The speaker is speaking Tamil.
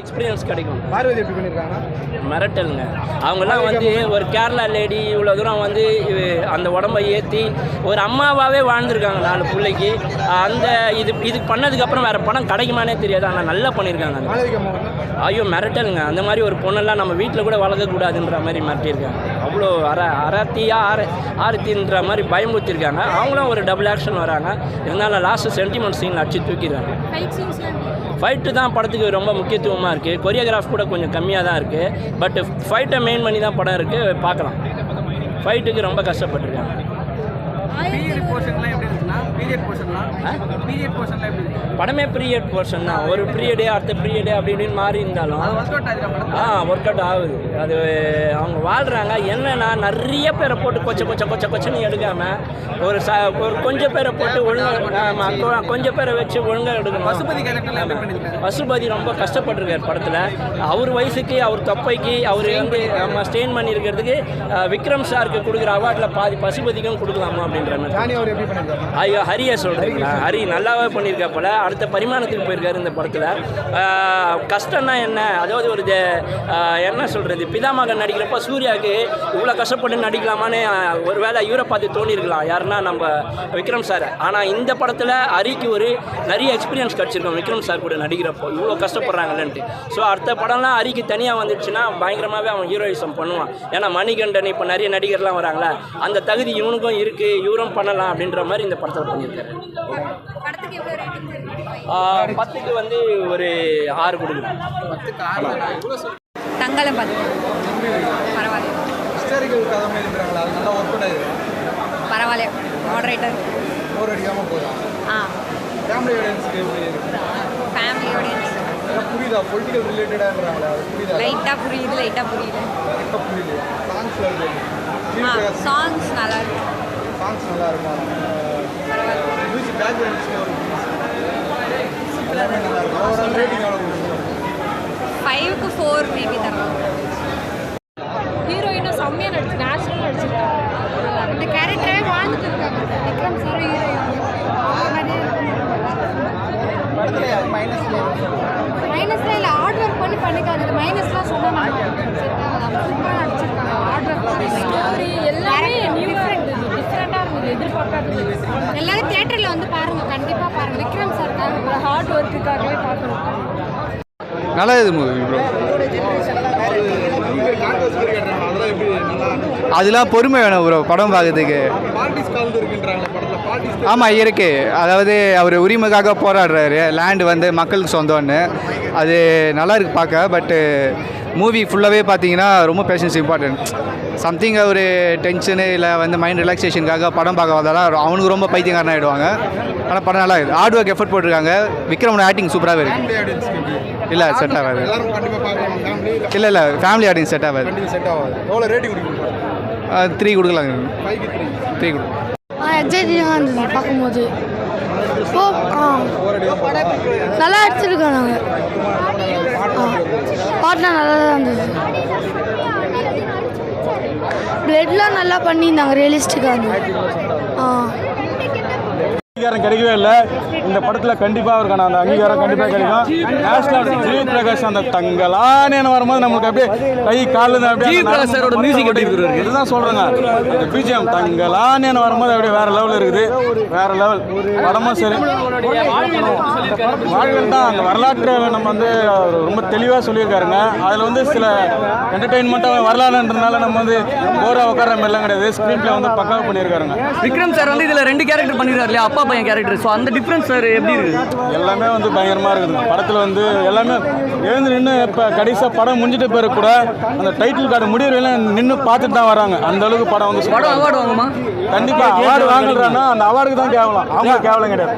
எக்ஸ்பீரியன்ஸ் கிடைக்கும். பார்வதி எப்படி பண்ணியிருக்காங்கன்னா மிரட்டலுங்க. அவங்கெல்லாம் வந்து ஒரு கேரளா லேடி இவ்வளோ தூரம் வந்து அந்த உடம்பை ஏற்றி ஒரு அம்மாவாகவே வாழ்ந்திருக்காங்க நாலு பிள்ளைக்கு. அந்த இது இது பண்ணதுக்கப்புறம் வேறு படம் கிடைக்குமானே தெரியாது. ஆனால் நல்லா பண்ணியிருக்காங்க ஐயோ மிரட்டலுங்க. அந்த மாதிரி ஒரு பொண்ணெல்லாம் நம்ம வீட்டில் கூட வளர்க்கக்கூடாதுன்ற மாதிரி மிரட்டியிருக்காங்க. அவ்வளோ அற அரத்தியா ஆர ஆரத்தின்ற மாதிரி பயமுறுத்திருக்காங்க அவங்களும் ஒரு டபுள் ஆக்ஷன் வராங்க. இருந்தாலும் லாஸ்ட்டு சென்டிமெண்ட் சீன் அடிச்சு தூக்கிடுறாங்க. ஃபைட்டு தான் படத்துக்கு ரொம்ப முக்கியத்துவமாக இருக்குது கொரியோகிராஃப் கூட கொஞ்சம் கம்மியாக தான் இருக்குது பட் ஃபைட்டை மெயின் பண்ணி தான் படம் இருக்குது பார்க்கலாம். ஃபைட்டுக்கு ரொம்ப கஷ்டப்பட்டுருக்காங்க. பீரியட் போர்ஷன்லாம் பீரியட் எப்படி படமே பீரியட் போர்ஷன் தான். ஒரு பீரியடு அடுத்த பீரியடு அப்படி இப்படின்னு மாறி இருந்தாலும் ஆ ஒர்க் அவுட் ஆகுது. அது அவங்க வாழ்கிறாங்க என்னன்னா நிறைய பேரை போட்டு கொச்ச கொச்ச கொச்ச கொச்சன்னு எடுக்காமல் ஒரு ச ஒரு கொஞ்சம் பேரை போட்டு ஒழுங்காக கொஞ்சம் பேரை வச்சு ஒழுங்காக எடுக்கணும். பசுபதி பசுபதி ரொம்ப கஷ்டப்பட்டிருக்கார் படத்தில். அவர் வயசுக்கு அவர் தொப்பைக்கு அவர் வந்து நம்ம ஸ்டெயின் பண்ணியிருக்கிறதுக்கு விக்ரம் சாருக்கு கொடுக்குற அவார்டில் பாதி பசுபதிக்கும் கொடுக்கலாமா அப்படின்ற ஐயோ ஹரியை சொல்கிறீங்களா ஹரி. நல்லாவே பண்ணியிருக்கா போல. அடுத்த பரிமாணத்துக்கு போயிருக்காரு இந்த படத்தில். கஷ்டம்னா என்ன? அதாவது ஒரு என்ன சொல்கிறது பிதாமகன் நடிக்கிறப்ப சூர்யாவுக்கு இவ்வளோ கஷ்டப்பட்டு நடிக்கலாமான்னு ஆஹ், ஒருவேளை இவரை பார்த்து தோணியிருக்கலாம். யாருன்னா நம்ம விக்ரம் சார். ஆனால் இந்த படத்தில் ஹரிக்கு ஒரு நிறைய எக்ஸ்பீரியன்ஸ் கிடச்சிருக்கோம். விக்ரம் சார் கூட நடிக்கிறப்போ. இவ்வளோ கஷ்டப்படுறாங்களேன்ட்டு ஸோ அடுத்த படம்லாம் ஹரிக்கு தனியாக வந்துடுச்சுன்னா பயங்கரமாகவே அவன் ஹீரோயிசம் பண்ணுவான். ஏன்னா மணிகண்டன் இப்போ நிறைய நடிகர்லாம் வராங்களே. அந்த தகுதி இவனுக்கும் இருக்குது இவரும் பண்ணலாம் அப்படின்ற மாதிரி இந்த படத்தில் பண்ணியிருக்காரு பத்துக்கு வந்து ஒரு ஆறு கொடுக்குறேன் தங்கலை பார்த்து பரவாயில்ல. ஹிஸ்டாரிக்கல் கதை மாதிரி இருக்கிறாங்களா? அது நல்லா ஒர்க் அவுட் ஆகுது பரவாயில்ல. மாடரேட்டர் போர் அடிக்காமல் போதும். ஆ. ஃபேமிலி ஆடியன்ஸுக்கு எப்படி இருக்கு? ஃபேமிலி ஆடியன்ஸ் புரியுதா? பொலிட்டிக்கல் ரிலேட்டடாகிறாங்களா அது புரியுதா? லைட்டாக புரியுது லைட்டாக புரியுது? இப்போ புரியுது சாங்ஸ் சாங்ஸ் நல்லா இருக்குமா. எல்லாமே நல்லா இருக்கும்? ஃபைவ்க்கு ஃபோர் மேபி தரலாம். ஹீரோயினும் செம்மையாக நடிச்சு நேச்சுரலாக நடிச்சிருக்காங்க இந்த கேரக்டரே வாழ்ந்துட்டு இருக்காங்க விக்ரம் சார் மைனஸ்ல இல்லை ஹார்ட் ஒர்க் பண்ணி பண்ணிக்காது மைனஸ்லாம் சொன்னா நம்ம சூப்பராக நடிச்சிருக்காங்க. ஆர்டர் எல்லாமே எதிர்பார்க்காதது. எல்லாரும் தியேட்டரில் வந்து பாருங்க கண்டிப்பாக பாருங்க. விக்ரம் சார் ஹார்ட் ஒர்க்குக்காகவே பார்க்கணும். நல்லா இது மூவி ப்ரோ அதெல்லாம் பொறுமை வேணும் ப்ரோ படம் பார்க்கறதுக்கு. ஆமாம் இருக்கு. அதாவது அவர் உரிமைக்காக போராடுறாரு. லேண்டு வந்து மக்களுக்கு சொந்தம்னு. அது நல்லா இருக்கு பார்க்க பட்டு மூவி ஃபுல்லாகவே பார்த்தீங்கன்னா ரொம்ப பேஷன்ஸ் இம்பார்ட்டன்ட் சம்திங் ஒரு டென்ஷனு இல்லை வந்து மைண்ட் ரிலாக்ஸேஷனுக்காக படம் பார்க்க வந்தாலும் அவனுக்கு ரொம்ப பைத்தியக்காரன் ஆகிடுவாங்க ஆனால் படம் நல்லா இருக்குது ஹார்ட் ஒர்க் எஃபர்ட் போட்டிருக்காங்க. விக்ரமோட ஆக்டிங் சூப்பராகவே இருக்குது இல்லை செட் ஆகாது. இல்லை இல்லை ஃபேமிலி ஆடியன்ஸ் செட் ஆகாது. செட் ஆகாது. எவ்வளோ ரேட்டிங் கொடுக்கணும் த்ரீ கொடுக்கலாங்க. த்ரீ த்ரீ கொடு எக்ஸைட்டிங்காக இருந்தது பார்க்கும்போது. ஓ ஆ. நல்லா அடிச்சிருக்கோம் நாங்கள் ஆ. பாட்டுலாம் நல்லா தான் இருந்தது. பிளட்லாம் நல்லா பண்ணியிருந்தாங்க ரியலிஸ்டிக்காக இருந்தது. ஆ. அங்கீகாரம் கிடைக்கவே இல்லை. இந்த படத்தில் கண்டிப்பாக அவருக்கான அந்த அங்கீகாரம் கண்டிப்பாக கிடைக்கும். நேஷனல் ஜி பிரகாஷ் அந்த தங்கலான்னு வரும்போது நம்மளுக்கு அப்படியே கை காலில் அப்படியே மியூசிக் எப்படி இருக்கு? இதுதான் சொல்கிறேங்க இந்த பிஜிஎம் தங்கலான்னு வரும்போது அப்படியே வேற லெவல் இருக்குது. வேற லெவல் படமும் சரி. வாழ்வில் தான். அந்த வரலாற்று நம்ம வந்து ரொம்ப தெளிவாக சொல்லியிருக்காருங்க. அதில் வந்து சில என்டர்டெயின்மெண்ட்டாக வரலாறுன்றதுனால நம்ம வந்து போரா உட்கார மாதிரிலாம் கிடையாது. ஸ்க்ரீன் பிளே வந்து பக்காவாக பண்ணியிருக்காருங்க. விக்ரம் சார் வந்து இதில் ரெண்டு கேரக்டர் பண்ணிருக்காரு இல்லையா? அப்பா பையன் கேரக்டர் ஸோ அந்த டிஃப்ரென்ஸ் சார் எப்படி இருக்கு? எல்லாமே வந்து பயங்கரமாக இருக்குதுங்க படத்தில் வந்து எல்லாமே எழுந்து நின்று இப்போ கடைசியாக படம் முடிஞ்சிட்ட பிறகு கூட அந்த டைட்டில் கார்டு முடிவுலாம் நின்று பார்த்துட்டு தான் வராங்க. அந்த அளவுக்கு படம் வந்து படம் அவார்டு வாங்குமா? கண்டிப்பாக அவார்டு வாங்கலன்னா அந்த அவார்டுக்கு தான் கேவலம். அவங்க கேவலம் கிடையாது.